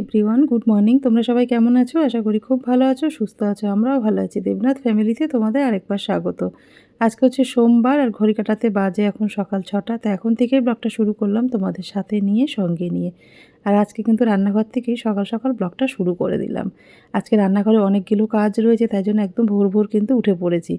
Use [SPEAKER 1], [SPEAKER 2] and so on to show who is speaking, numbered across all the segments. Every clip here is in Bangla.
[SPEAKER 1] এভরিওয়ান গুড মর্নিং তোমরা সবাই কেমন আছো? আশা করি খুব ভালো আছো, সুস্থ আছো, আমরাও ভালো আছি। দেবনাথ ফ্যামিলিতে তোমাদের আরেকবার স্বাগত। আজকে হচ্ছে সোমবার আর ঘড়ি কাটাতে বাজে এখন সকাল ছটা, তো এখন থেকেই ব্লগটা শুরু করলাম তোমাদের সাথে নিয়ে, সঙ্গে নিয়ে। আর আজকে কিন্তু রান্নাঘর থেকেই সকাল সকাল ব্লগটা শুরু করে দিলাম। আজকে রান্নাঘরে অনেকগুলো কাজ রয়েছে, তাই জন্য একদম ভোর ভোর কিন্তু উঠে পড়েছি।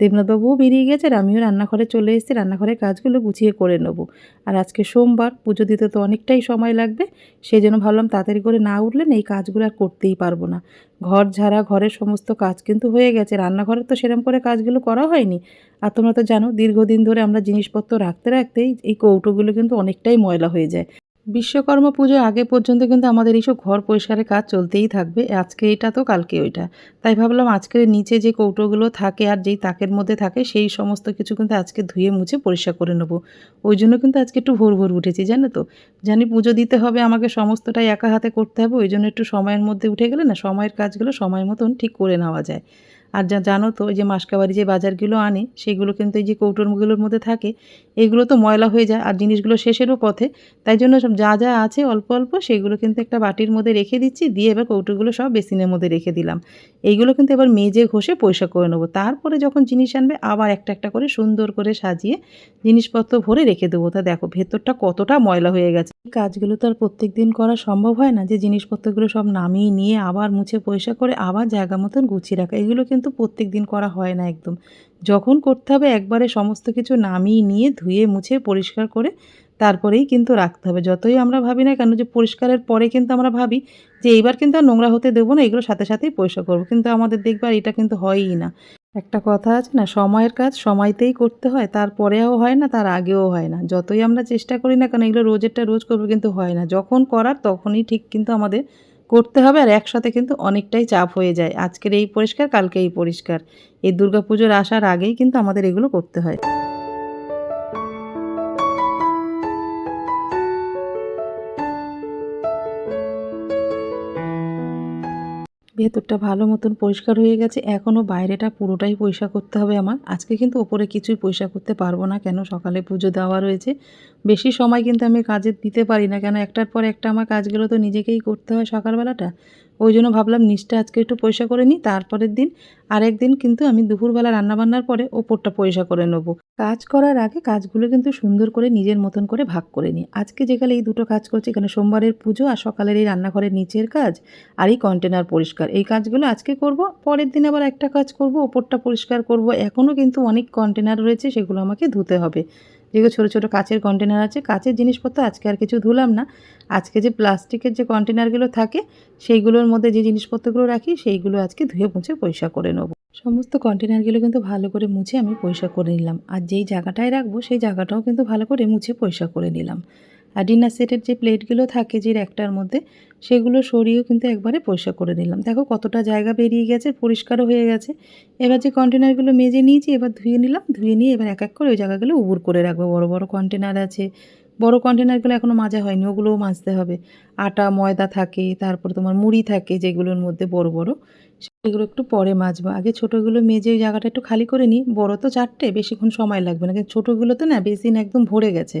[SPEAKER 1] দেবনাথবাবুও বেরিয়ে গেছে আর আমিও রান্নাঘরে চলে এসেছি, রান্নাঘরের কাজগুলো গুছিয়ে করে নেব। আর আজকে সোমবার, পুজো দিতে তো অনেকটাই সময় লাগবে, সেই জন্য ভাবলাম তাড়াতাড়ি করে না উঠলে না এই কাজগুলো আর করতেই পারব না। ঘর ঝাড়া, ঘরের সমস্ত কাজ কিন্তু হয়ে গেছে, রান্নাঘরে তো সেরকম করে কাজগুলো করা হয়নি। আর তোমরা তো জানো, দীর্ঘদিন ধরে আমরা জিনিসপত্র রাখতে রাখতেই এই কৌটোগুলো কিন্তু অনেকটাই ময়লা হয়ে যায়। বিশ্বকর্মা পুজোর আগে পর্যন্ত কিন্তু আমাদের এইসব ঘর পরিষ্কারের কাজ চলতেই থাকবে। আজকে এটা তো, কালকে ওইটা। তাই ভাবলাম আজকের নিচে যে কৌটোগুলো থাকে আর যেই তাকের মধ্যে থাকে, সেই সমস্ত কিছু কিন্তু আজকে ধুয়ে মুছে পরিষ্কার করে নেব। ওই জন্য কিন্তু আজকে একটু ভোর ভোর উঠেছি, জানো তো? জানি পুজো দিতে হবে, আমাকে সমস্তটাই একা হাতে করতে হবে, ওই জন্য একটু সময়ের মধ্যে উঠে গেলে না, সময়ের কাজগুলো সময় মতন ঠিক করে নেওয়া যায়। আর যা জানো তো, ওই যে মাসকাবারি যে বাজারগুলো আনে, সেগুলো কিন্তু এই যে কৌটোরগুলোর মধ্যে থাকে, এগুলো তো ময়লা হয়ে যায়, আর জিনিসগুলো শেষেরও পথে। তাই জন্য সব যা যা আছে অল্প অল্প, সেগুলো কিন্তু একটা বাটির মধ্যে রেখে দিচ্ছি, দিয়ে এবার কৌটোগুলো সব বেসিনের মধ্যে রেখে দিলাম। এইগুলো কিন্তু এবার মেজে ঘষে পয়সা করে নেব। তারপরে যখন জিনিস আনবে, আবার একটা একটা করে সুন্দর করে সাজিয়ে জিনিসপত্র ভরে রেখে দেবো। তা দেখো, ভেতরটা কতটা ময়লা হয়ে গেছে। কাজগুলো তো আর প্রত্যেক দিন করা সম্ভব হয় না, যে জিনিসপত্রগুলো সব নামিয়ে নিয়ে আবার মুছে পয়সা করে আবার জায়গা মতন গুছিয়ে রাখা। এগুলো কিন্তু প্রত্যেক দিন করা হয় না একদম। যখন করতে হবে একবারে সমস্ত কিছু নামিয়ে নিয়ে ধুয়ে, মুছে, পরিষ্কার করে তারপরেই কিন্তু রাখতে হবে। যতই আমরা ভাবি না কেন যে পরিষ্কারের পরে কিন্তু আমরা ভাবি যে এইবার কিন্তু আর নোংরা হতে দেবো না, এগুলো সাথে সাথেই পরিষ্কার করব। কিন্তু আমাদের দেখবার এটা কিন্তু হয়ই না। একটা কথা আছে না, সময়ের কাজ সময়তেই করতে হয়, তারপরেও হয় না, তার আগেও হয় না। যতই আমরা চেষ্টা করি না কেন, এগুলো রোজেরটা রোজ করব কিন্তু হয় না। যখন করার তখনই ঠিক কিন্তু আমাদের করতে হবে আর একসাথে কিন্তু অনেকটাই চাপ হয়ে যায়। আজকের এই পরিষ্কার, কালকে এই পরিষ্কার। এই দুর্গাপুজোর আসার আগেই কিন্তু আমাদের এগুলো করতে হয়। ভেতরটা ভালো মতন পরিষ্কার হয়ে গেছে। এখনও বাইরেটা পুরোটাই পয়সা করতে হবে আমার। আজকে কিন্তু ওপরে কিছুই পয়সা করতে পারব না কেন? সকালে পুজো দেওয়া রয়েছে। বেশি সময় কিন্তু আমি কাজে দিতে পারি না কেন? একটার পর একটা আমার কাজগুলো তো নিজেকেই করতে হয় সকালবেলাটা। ওই জন্য ভাবলাম নিচটা আজকে একটু পয়সা করে নিই, তারপরের দিন আরেক দিন কিন্তু আমি দুপুরবেলা রান্নাবান্নার পরে ওপরটা পয়সা করে নেব। কাজ করার আগে কাজগুলো কিন্তু সুন্দর করে নিজের মতন করে ভাগ করে নিই। আজকে যেখানে এই দুটো কাজ করছি, এখানে সোমবারের পুজো আর সকালের এই রান্নাঘরের নিচের কাজ আর এই কন্টেনার পরিষ্কার। এই কাজগুলো আজকে করব, পরের দিন আবার একটা কাজ করব, ওপরটা পরিষ্কার করব। এখনও কিন্তু অনেক কন্টেনার রয়েছে, সেগুলো আমাকে ধুতে হবে। যেগুলো ছোটো ছোটো কাচের কন্টেনার আছে। কাচের জিনিসপত্র আজকে আর কিছু ধুলাম না। আজকে যে প্লাস্টিকের যে কন্টেনারগুলো থাকে, সেইগুলোর মধ্যে যে জিনিসপত্রগুলো রাখি, সেইগুলো আজকে ধুয়ে মুছে পয়সা করে নেব। সমস্ত কন্টেনারগুলো কিন্তু ভালো করে মুছে আমি পয়সা করে নিলাম। আর যেই জায়গাটায় রাখব, সেই জায়গাটাও কিন্তু ভালো করে মুছে পয়সা করে নিলাম। আর ডিনার সেটের যে প্লেটগুলো থাকে যে একটার মধ্যে, সেগুলো সরিয়েও কিন্তু একবারে পরিষ্কার করে নিলাম। দেখো কতটা জায়গা বেরিয়ে গেছে, পরিষ্কারও হয়ে গেছে। এবার যে কন্টেনারগুলো মেজে নিয়েছি, এবার ধুয়ে নিলাম, ধুয়ে নিয়ে এবার এক এক করে ওই জায়গাগুলো উবুর করে রাখব। বড় বড় কন্টেনার আছে। বড় কন্টেনারগুলো এখনও মাজা হয়নি, ওগুলোও মাজতে হবে। আটা, ময়দা থাকে, তারপর তোমার মুড়ি থাকে যেগুলোর মধ্যে বড় বড়। সেগুলো একটু পরে মাজবো। আগে ছোটোগুলো মেজে ওই জায়গাটা একটু খালি করে নিই। বড় তো চারটে, বেশিক্ষণ সময় লাগবে না। কিন্তু ছোটোগুলো তো না বেসিন একদম ভরে গেছে।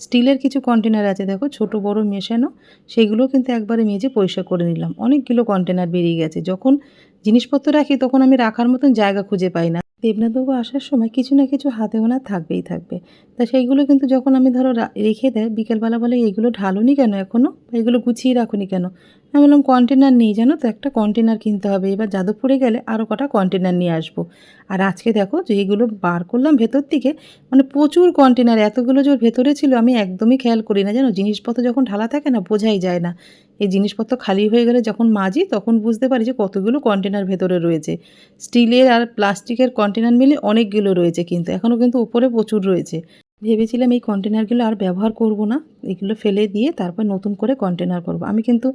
[SPEAKER 1] স্টিলের কিছু কন্টেনার আছে দেখো, ছোট, বড় মেশানো। সেগুলো কিন্তু একবারে মেজে পরিষ্কার করে নিলাম। অনেকগুলো কন্টেনার বেরিয়ে গেছে। যখন জিনিসপত্র রাখি তখন আমি রাখার মতন জায়গা খুঁজে পাই না। দেবনাথবাবু আসার সময় কিছু না কিছু হাতে ওনার থাকবেই থাকবে। তা সেইগুলো কিন্তু যখন আমি ধরো রেখে দেয়, বিকেলবেলা বলে এইগুলো ঢালুনি কেন এখনও এগুলো গুছিয়ে রাখুনি কেন? আমি বললাম কন্টেনার নেই জানো তো? একটা কন্টেনার কিনতে হবে। এবার যাদবপুরে গেলে আরও কটা কন্টেনার নিয়ে আসব। আর আজকে দেখো যে এইগুলো বার করলাম ভেতর থেকে মানে প্রচুর কন্টেনার এতগুলো যে ভেতরে ছিল, আমি একদমই খেয়াল করি না, জানো? জিনিসপত্র যখন ঢালা থাকে না, বোঝাই যায় না। এই জিনিসপত্র খালি হয়ে গেলে যখন মাজি, তখন বুঝতে পারি যে কতগুলো কন্টেনার ভেতরে রয়েছে। স্টিলের আর প্লাস্টিকের কন্টেনার মিলে অনেকগুলো রয়েছে কিন্তু এখনও কিন্তু উপরে প্রচুর রয়েছে। ভেবেছিলাম এই কন্টেনারগুলো আর ব্যবহার করব না। এগুলো ফেলে দিয়ে তারপর নতুন করে কন্টেনার করব। আমি কিন্তু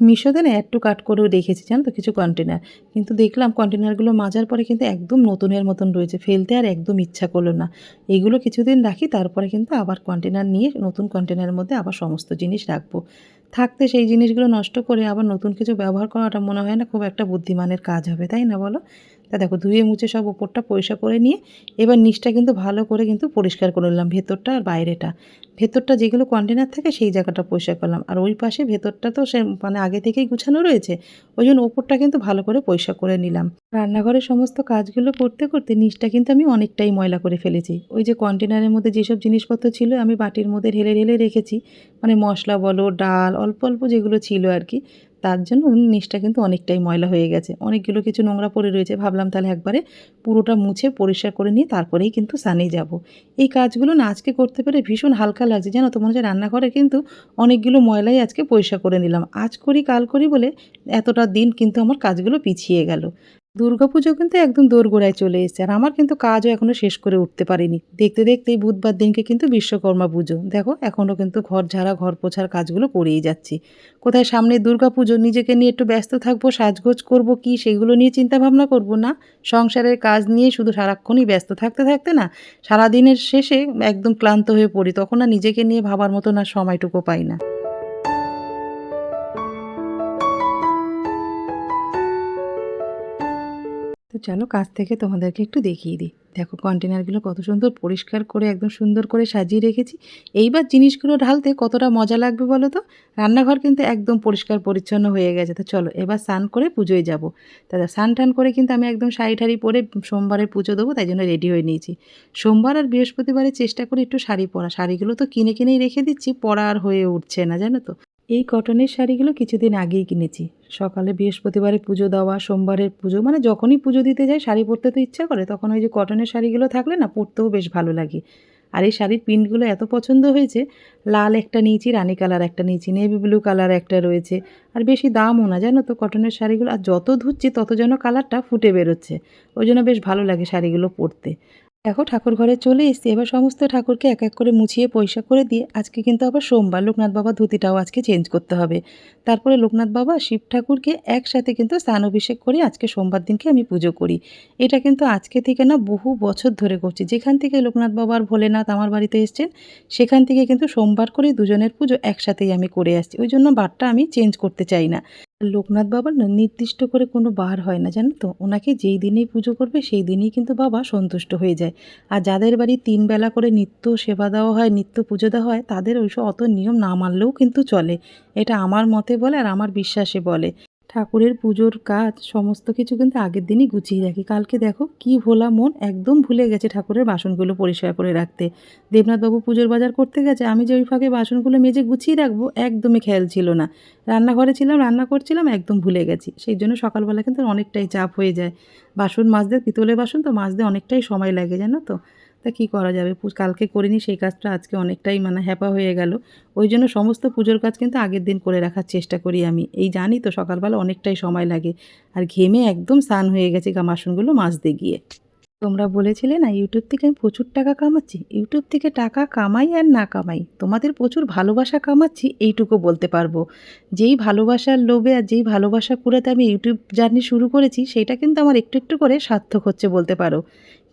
[SPEAKER 1] মিশোতে না একটু কাট করেও রেখেছি জানো তো কিছু কন্টেনার কিন্তু দেখলাম কন্টেনারগুলো মাজার পরে কিন্তু একদম নতুনের মতন রয়েছে, ফেলতে আর একদম ইচ্ছা করল না। এগুলো কিছুদিন রাখি, তারপরে কিন্তু আবার কন্টেনার নিয়ে নতুন কন্টেনারের মধ্যে আবার সমস্ত জিনিস রাখব। থাকতে সেই জিনিসগুলো নষ্ট করে আবার নতুন কিছু ব্যবহার করাটা মনে হয় না খুব একটা বুদ্ধিমানের কাজ হবে, তাই না বলো? তা দেখো ধুয়ে মুছে সব ওপরটা পরিষ্কার করে নিয়ে এবার নিচটা কিন্তু ভালো করে কিন্তু পরিষ্কার করে নিলাম ভেতরটা আর বাইরেটা। ভেতরটা যেগুলো কন্টেনার থাকে সেই জায়গাটা পরিষ্কার করলাম। আর ওই পাশে ভেতরটা তো সে মানে আগে থেকেই গুছানো রয়েছে, ওই জন্য ওপরটা কিন্তু ভালো করে পরিষ্কার করে নিলাম। রান্নাঘরের সমস্ত কাজগুলো করতে করতে নিচটা কিন্তু আমি অনেকটাই ময়লা করে ফেলেছি। ওই যে কন্টেনারের মধ্যে যেসব জিনিসপত্র ছিল আমি বাটির মধ্যে ঢেলে ঢেলে রেখেছি। মানে মশলা বলো, ডাল, অল্প অল্প যেগুলো ছিল আর কি তার জন্য নিচটা কিন্তু অনেকটাই ময়লা হয়ে গেছে। অনেকগুলো কিছু নোংরা পড়ে রয়েছে। ভাবলাম তাহলে একবারে পুরোটা মুছে পরিষ্কার করে নিয়ে তারপরেই কিন্তু সানে যাব। এই কাজগুলো না আজকে করতে পেরে ভীষণ হালকা লাগছে। জানো তো, মনে হচ্ছে রান্নাঘরে কিন্তু অনেকগুলো ময়লাই আজকে পরিষ্কার করে নিলাম। আজ করি, কাল করি বলে এতটা দিন কিন্তু আমার কাজগুলো পিছিয়ে গেল। দুর্গাপুজো কিন্তু একদম দোরগোড়ায় চলে এসেছে। আর আমার কিন্তু কাজও এখনও শেষ করে উঠতে পারিনি। দেখতে দেখতেই বুধবার দিনকে কিন্তু বিশ্বকর্মা পুজো। দেখো, এখনও কিন্তু ঘর ঝাড়া, ঘর পোছার কাজগুলো করেই যাচ্ছি। কোথায় সামনে দুর্গাপুজো, নিজেকে নিয়ে একটু ব্যস্ত থাকব, সাজগোজ করব কি, সেগুলো নিয়ে চিন্তা ভাবনা করব না। সংসারের কাজ নিয়ে শুধু সারাক্ষণই ব্যস্ত থাকতে থাকতে না, সারাদিনের শেষে একদম ক্লান্ত হয়ে পড়ি। তখন আর নিজেকে নিয়ে ভাবার মতো না সময়টুকু পাই না। তো চলো কাছ থেকে তোমাদেরকে একটু দেখিয়ে দিই। দেখো কন্টেনারগুলো কত সুন্দর পরিষ্কার করে, একদম সুন্দর করে সাজিয়ে রেখেছি। এইবার জিনিসগুলো ঢালতে কতটা মজা লাগবে বলো তো? রান্নাঘর কিন্তু একদম পরিষ্কার পরিচ্ছন্ন হয়ে গেছে। তো চলো এবার স্নান করে পুজোয় যাব। দাদা স্নান টান করে কিন্তু আমি একদম শাড়ি ঠাড়ি পরে সোমবারে পুজো দেবো, তাই জন্য রেডি হয়ে নিয়েছি। সোমবার আর বৃহস্পতিবারে চেষ্টা করি একটু শাড়ি পরা। শাড়িগুলো তো কিনে কিনেই রেখে দিচ্ছি, পরা আর হয়ে উঠছে না, জানো তো? এই কটনের শাড়িগুলো কিছুদিন আগেই কিনেছি। সকালে বৃহস্পতিবারে পুজো দেওয়া, সোমবারের পুজো মানে যখনই পুজো দিতে যাই, শাড়ি পরতে তো ইচ্ছা করে, তখন ওই যে কটনের শাড়িগুলো থাকলে না পরতেও বেশ ভালো লাগে। আর এই শাড়ির প্রিন্টগুলো এত পছন্দ হয়েছে, লাল একটা নিয়েছি রানি কালার একটা নিয়েছি নেভি ব্লু কালার একটা রয়েছে, আর বেশি দামও না, জানো তো কটনের শাড়িগুলো, আর যত ধুচ্ছি তত যেন কালারটা ফুটে বেরোচ্ছে, ওই জন্য বেশ ভালো লাগে শাড়িগুলো পরতে। দেখো ঠাকুর ঘরে চলে এসেছি। এবার সমস্ত ঠাকুরকে এক এক করে মুছিয়ে পয়সা করে দিয়ে আজকে কিন্তু আবার সোমবার লোকনাথ বাবা ধুতিটাও আজকে চেঞ্জ করতে হবে। তারপরে লোকনাথ বাবা শিব ঠাকুরকে একসাথে কিন্তু স্নান অভিষেক করে আজকে সোমবার দিনকে আমি পুজো করি। এটা কিন্তু আজকে থেকে না বহু বছর ধরে করছি। যেখান থেকে লোকনাথ বাবার ভোলেনাথ আমার বাড়িতে এসছেন, সেখান থেকে কিন্তু সোমবার করে দুজনের পুজো একসাথেই আমি করে আসছি। ওই জন্য বারটা আমি চেঞ্জ করতে চাই না। লোকনাথ বাবার না নির্দিষ্ট করে কোনো বার হয় না, জানো তো? ওনাকে যেই দিনেই পুজো করবে, সেই দিনেই কিন্তু বাবা সন্তুষ্ট হয়ে যায়। আর যাদের বাড়ি তিন বেলা করে নিত্য সেবা দেওয়া হয়, নিত্য পুজো দেওয়া হয়, তাদের ওইসব অত নিয়ম না মানলেও কিন্তু চলে। এটা আমার মতে বলে আর আমার বিশ্বাসে বলে। ঠাকুরের পুজোর কাজ, সমস্ত কিছু কিন্তু আগের দিনই গুছিয়ে রাখি। কালকে দেখো কি ভোলা মন একদম ভুলে গেছে ঠাকুরের বাসনগুলো পরিষ্কার করে রাখতে। দেবনাথবাবু পুজোর বাজার করতে গেছে, আমি যে ওই ফাঁকে বাসনগুলো মেজে গুছিয়ে রাখব একদমই খেয়াল ছিল না। রান্নাঘরে ছিলাম, রান্না করছিলাম, একদম ভুলে গেছি। সেই জন্য সকালবেলা কিন্তু অনেকটাই চাপ হয়ে যায়। বাসন মাজতে, পিতলের বাসন তো মাজতে অনেকটাই সময় লাগে, জানো তো? তা কী করা যাবে? কালকে করিনি, সেই কাজটা আজকে অনেকটাই মানে হ্যাপা হয়ে গেল। ওই জন্য সমস্ত পুজোর কাজ কিন্তু আগের দিন করে রাখার চেষ্টা করি আমি। এই জানি তো সকালবেলা অনেকটাই সময় লাগে। আর ঘেমে একদম স্নান হয়ে গেছে গা বাসনগুলো মাজতে গিয়ে। তোমরা বলেছিলে না, ইউটিউব থেকে আমি প্রচুর টাকা কামাচ্ছি? ইউটিউব থেকে টাকা কামাই আর না কামাই, তোমাদের প্রচুর ভালোবাসা কামাচ্ছি, এইটুকু বলতে পারব। যেই ভালোবাসার লোভে আর যেই ভালোবাসা কুড়াতে আমি ইউটিউব জার্নি শুরু করেছি, সেটা কিন্তু আমার একটু একটু করে সার্থক হচ্ছে বলতে পারো।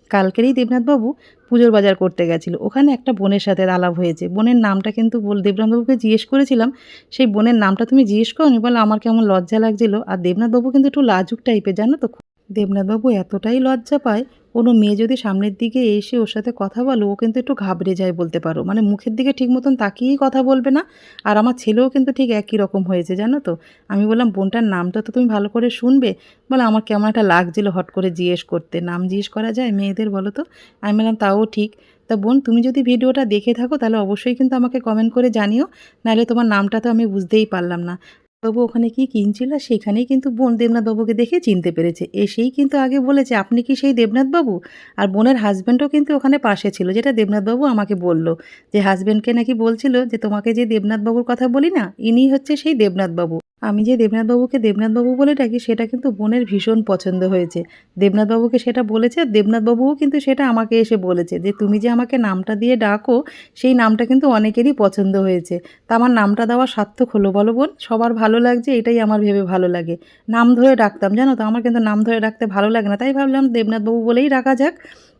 [SPEAKER 1] কালকেরই দেবনাথবাবু পুজোর বাজার করতে গেছিল। ওখানে একটা বোনের সাথে আলাপ হয়েছে। বোনের নামটা কিন্তু বল দেবনাথবাবুকে জিজ্ঞেস করেছিলাম, সেই বোনের নামটা তুমি জিজ্ঞেস করনি বলে আমার কেমন লজ্জা লাগছিল। আর দেবনাথবাবু কিন্তু একটু লাজুক টাইপের জানো তো? দেবনাথবাবু এতটাই লজ্জা পায় কোনো মেয়ে যদি সামনের দিকে এসে ওর সাথে কথা বলো, ও কিন্তু একটু ঘাবড়ে যায় বলতে পারো। মানে মুখের দিকে ঠিক মতন তাকিয়েই কথা বলবে না। আর আমার ছেলেও কিন্তু ঠিক একই রকম হয়েছে, জানো তো? আমি বললাম, বোনটার নামটা তো তুমি ভালো করে শুনবে। বলে, আমার কেমন একটা লাগছিল হট করে জিজ্ঞেস করতে। নাম জিজ্ঞেস করা যায় মেয়েদের, বলো তো? আমি বললাম, তাও ঠিক। তা বোন, তুমি যদি ভিডিওটা দেখে থাকো, তাহলে অবশ্যই কিন্তু আমাকে কমেন্ট করে জানিও। নাহলে তোমার নামটা তো আমি বুঝতেই পারলাম না। বাবু ওখানে কি কিনছিল? সেখানেই কিন্তু বোন দেবনাথবাবুকে দেখে চিনতে পেরেছে। এসেই কিন্তু আগে বলেছে, আপনি কি সেই দেবনাথবাবু আর বোনের হাজব্যান্ডও কিন্তু ওখানে পাশে ছিল, যেটা দেবনাথবাবু আমাকে বলল। যে হাজব্যান্ডকে নাকি বলছিল যে, তোমাকে যে দেবনাথবাবুর কথা বলি না ইনি হচ্ছে সেই দেবনাথবাবু আমি যে দেবনাথবাবুকে দেবনাথবাবু বলে ডাকি, সেটা কিন্তু বোনের ভীষণ পছন্দ হয়েছে। দেবনাথবাবুকে সেটা বলেছে আর দেবনাথবাবুও কিন্তু সেটা আমাকে এসে বলেছে যে, তুমি যে আমাকে নামটা দিয়ে ডাকো, সেই নামটা কিন্তু অনেকেরই পছন্দ হয়েছে। তা আমার নামটা দেওয়া সার্থক হলো বলো বোন, সবার ভালো লাগছে, এটাই আমার ভেবে ভালো লাগে। নাম ধরে ডাকতাম, জানো তো, আমার কিন্তু নাম ধরে ডাকতে ভালো লাগে না। তাই ভাবলাম দেবনাথবাবু বলেই রাখা যাক,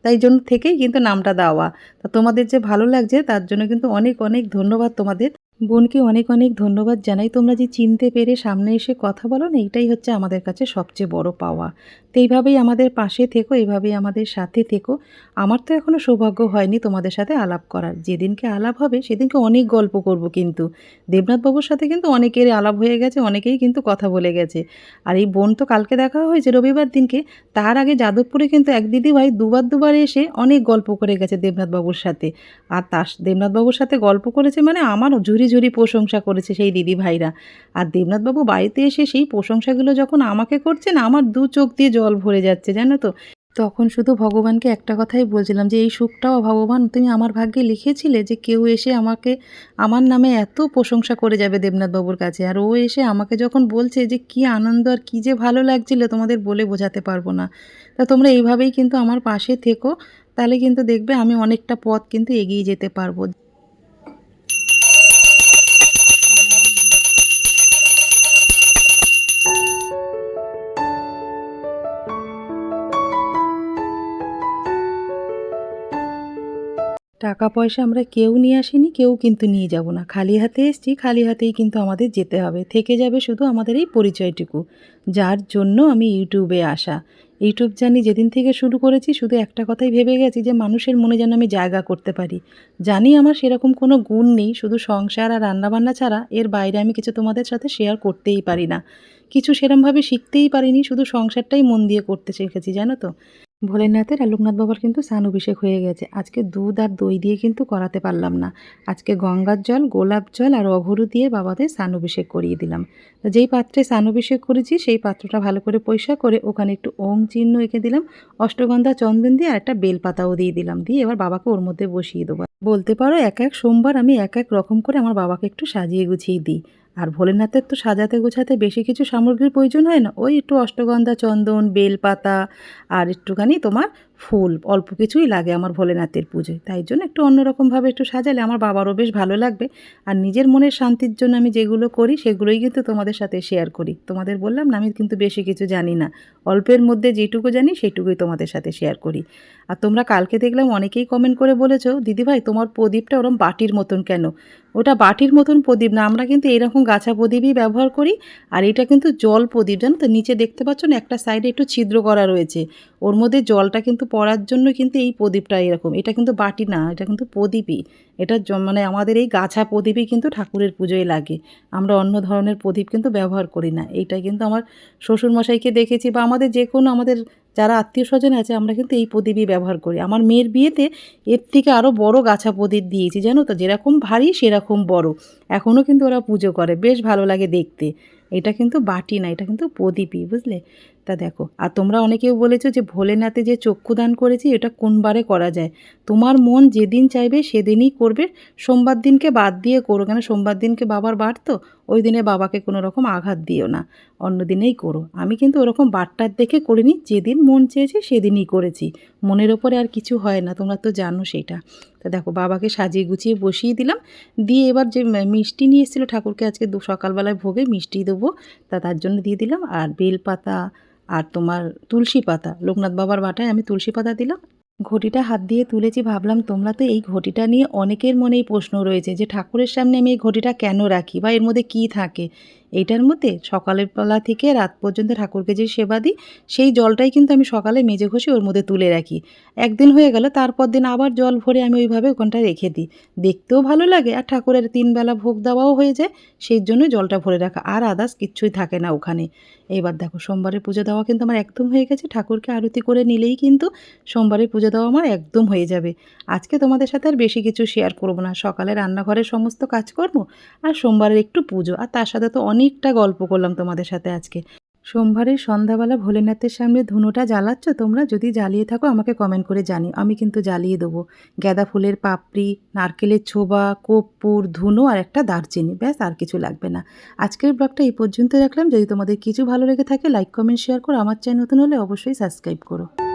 [SPEAKER 1] তাই জন্য থেকেই কিন্তু নামটা দেওয়া। তা তোমাদের যে ভালো লাগছে, তার জন্য কিন্তু অনেক অনেক ধন্যবাদ তোমাদের। বোনকে অনেক অনেক ধন্যবাদ জানাই। তোমরা যে চিনতে পেরে সামনে এসে কথা বলো না এইটাই হচ্ছে আমাদের কাছে সবচেয়ে বড় পাওয়া। তো এইভাবেই আমাদের পাশে থেকো, এইভাবেই আমাদের সাথে থেকো। আমার তো এখনও সৌভাগ্য হয়নি তোমাদের সাথে আলাপ করার। যেদিনকে আলাপ হবে, সেদিনকে অনেক গল্প করব কিন্তু। দেবনাথবাবুর সাথে কিন্তু অনেকেরই আলাপ হয়ে গেছে, অনেকেই কিন্তু কথা বলে গেছে। আর এই বোন তো কালকে দেখা হয়েছে রবিবার দিনকে, তার আগে যাদবপুরে কিন্তু এক দিদি ভাই দুবার দুবার এসে অনেক গল্প করে গেছে দেবনাথবাবুর সাথে। আর তার দেবনাথবাবুর সাথে গল্প করেছে মানে আমার ঝুরি ঝুরি প্রশংসা করেছে সেই দিদি ভাইরা আর দেবনাথবাবু বাড়িতে এসে সেই প্রশংসাগুলো যখন আমাকে করছে না আমার দু চোখ দিয়ে জল ভরে যাচ্ছে, জানো তো। তখন শুধু ভগবানকে একটা কথাই বলছিলাম যে, এই সুখটাও ভগবান, তুমি আমার ভাগ্যে লিখেছিলে যে কেউ এসে আমাকে, আমার নামে এত প্রশংসা করে যাবে দেবনাথবাবুর কাছে। আর ও এসে আমাকে যখন বলছে যে, কি আনন্দ আর কী যে ভালো লাগছিল, তোমাদের বলে বোঝাতে পারব না। তা তোমরা এইভাবেই কিন্তু আমার পাশে থেকো, তাহলে কিন্তু দেখবে আমি অনেকটা পথ কিন্তু এগিয়ে যেতে পারব। টাকা পয়সা আমরা কেউ নিয়ে আসিনি, কেউ কিন্তু নিয়ে যাব না। খালি হাতে এসছি, খালি হাতেই কিন্তু আমাদের যেতে হবে। থেকে যাবে শুধু আমাদের এই পরিচয়টুকু, যার জন্য আমি ইউটিউবে আসা। ইউটিউব জানি যেদিন থেকে শুরু করেছি, শুধু একটা কথাই ভেবে গেছি যে, মানুষের মনে যেন আমি জায়গা করতে পারি। জানি আমার সেরকম কোনো গুণ নেই, শুধু সংসার আর রান্নাবান্না ছাড়া এর বাইরে আমি কিছু তোমাদের সাথে শেয়ার করতেই পারি না। কিছু সেরমভাবে শিখতেই পারিনি, শুধু সংসারটাই মন দিয়ে করতে শিখেছি, জানো তো? ভোলেনাথের আর লোকনাথ বাবার কিন্তু স্নান অভিষেক হয়ে গেছে। আজকে দুধ আর দই দিয়ে কিন্তু করাতে পারলাম না। আজকে গঙ্গার জল, গোলাপ জল আর অঘরু দিয়ে বাবাদের স্নান অভিষেক করিয়ে দিলাম। তো যেই পাত্রে স্নান অভিষেক করেছি, সেই পাত্রটা ভালো করে পয়সা করে ওখানে একটু ওং চিহ্ন এঁকে দিলাম, অষ্টগন্ধা চন্দন দিয়ে আর একটা বেলপাতাও দিয়ে দিলাম। দিয়ে এবার বাবাকে ওর মধ্যে বসিয়ে দেবো। বলতে পারো এক এক সোমবার আমি এক এক রকম করে আমার বাবাকে একটু সাজিয়ে গুছিয়ে দিই। আর ভোলেনাথের তো সাজাতে গোছাতে বেশি কিছু সামগ্রীর প্রয়োজন হয় না। ওই একটু অষ্টগন্ধা, চন্দন, বেলপাতা আর একটুখানি তোমার ফুল, অল্প কিছুই লাগে আমার ভোলেনাথের পুজোয়। তাই জন্য একটু অন্যরকমভাবে একটু সাজালে আমার বাবারও বেশ ভালো লাগবে। আর নিজের মনের শান্তির জন্য আমি যেগুলো করি, সেগুলোই কিন্তু তোমাদের সাথে শেয়ার করি। তোমাদের বললাম না, আমি কিন্তু বেশি কিছু জানি না। অল্পের মধ্যে যেটুকু জানি, সেটুকুই তোমাদের সাথে শেয়ার করি। আর তোমরা কালকে দেখলাম অনেকেই কমেন্ট করে বলেছ, দিদিভাই, তোমার প্রদীপটা ওরম বাটির মতন কেন? ওটা বাটির মতন প্রদীপ না, আমরা কিন্তু এরকম গাছা প্রদীপই ব্যবহার করি। আর এটা কিন্তু জল প্রদীপ, জানো তো? নিচে দেখতে পাচ্ছ না, একটা সাইডে একটু ছিদ্র করা রয়েছে। ওর মধ্যে জলটা কিন্তু পড়ার জন্য কিন্তু এই প্রদীপটা এরকম। এটা কিন্তু বাটি না, এটা কিন্তু প্রদীপই। এটা মানে আমাদের এই গাছা প্রদীপই কিন্তু ঠাকুরের পুজোয় লাগে। আমরা অন্য ধরনের প্রদীপ কিন্তু ব্যবহার করি না। এইটা কিন্তু আমার শ্বশুরমশাইকে দেখেছি বা আমাদের যে কোনো আমাদের যারা আত্মীয় স্বজন আছে, আমরা কিন্তু এই প্রদীপই ব্যবহার করি। আমার মেয়ের বিয়েতে এর থেকে আরও বড় গাছা প্রদীপ দিয়েছি, জানো তো? যেরকম ভারী, সেরকম বড়। এখনও কিন্তু ওরা পুজো করে। বেশ ভালো লাগে দেখতে। এটা কিন্তু বাটি না, এটা কিন্তু প্রদীপই, বুঝলে? তা দেখো। আর তোমরা অনেকেও বলেছ যে ভোলেনাথে যে চক্ষুদান করেছি, এটা কোনবারে করা যায়? তোমার মন যেদিন চাইবে সেদিনই করবে। সোমবার দিনকে বাদ দিয়ে করো কেন? সোমবার দিনকে বাবার বার তো? ওই দিনে বাবাকে কোনো রকম আঘাত দিও না। অন্য দিনেই করো। আমি কিন্তু ওরকম বারটার দেখে করিনি। যেদিন মন চেয়েছে সেদিনই করেছি। মনের ওপরে আর কিছু হয় না। তোমরা তো জানো সেটা। তা দেখো, বাবাকে সাজিয়ে গুছিয়ে বসিয়ে দিলাম। দিয়ে এবার যে মিষ্টি নিয়ে এসেছিল ঠাকুরকে আজকে সকালবেলায় ভোগে মিষ্টি দেবো। তা তার জন্য দিয়ে দিলাম। আর বেলপাতা আর তোমার তুলসী পাতা। লোকনাথ বাবার বাটায় আমি তুলসী পাতা দিলাম। ঘটিটা হাত দিয়ে তুলেছি, ভাবলাম তোমরা তো এই ঘটিটা নিয়ে অনেকের মনেই প্রশ্ন রয়েছে যে ঠাকুরের সামনে আমি এই ঘটিটা কেন রাখি বা এর মধ্যে কি থাকে? এইটার মধ্যে সকালের বেলা থেকে রাত পর্যন্ত ঠাকুরকে যে সেবা দিই, সেই জলটাই কিন্তু আমি সকালে মেজে ঘষে ওর মধ্যে তুলে রাখি। একদিন হয়ে গেল, তারপর দিন আবার জল ভরে আমি ওইভাবে ওখানটা রেখে দিই। দেখতেও ভালো লাগে আর ঠাকুরের তিনবেলা ভোগ দেওয়াও হয়ে যায়, সেই জন্য জলটা ভরে রাখা আর আদার্স কিচ্ছুই থাকে না ওখানে। এবার দেখো, সোমবারের পুজো দেওয়া কিন্তু আমার একদম হয়ে গেছে, ঠাকুরকে আরতি করে নিলেই কিন্তু সোমবারের পুজো দেওয়া আমার একদম হয়ে যাবে। আজকে তোমাদের সাথে আর বেশি কিছু শেয়ার করব না। সকালে রান্নাঘরের সমস্ত কাজকর্ম আর সোমবারের একটু পুজো, আর তার সাথে তো অনেকটা গল্প করলাম তোমাদের সাথে আজকে। সোমবারের সন্ধ্যাবেলা ভোলেনাথের সামনে ধুনোটা জ্বালাচ্ছ তোমরা? যদি জ্বালিয়ে থাকো, আমাকে কমেন্ট করে জানিও। আমি কিন্তু জ্বালিয়ে দেবো। গাঁদা ফুলের পাপড়ি, নারকেলের ছোবা, কর্পূর, ধুনো আর একটা দারচিনি। ব্যাস, আর কিছু লাগবে না। আজকের ব্লগটা এই পর্যন্ত রাখলাম। যদি তোমাদের কিছু ভালো লেগে থাকে লাইক কমেন্ট শেয়ার করো। আমার চ্যানেল নতুন হলে অবশ্যই সাবস্ক্রাইব করো।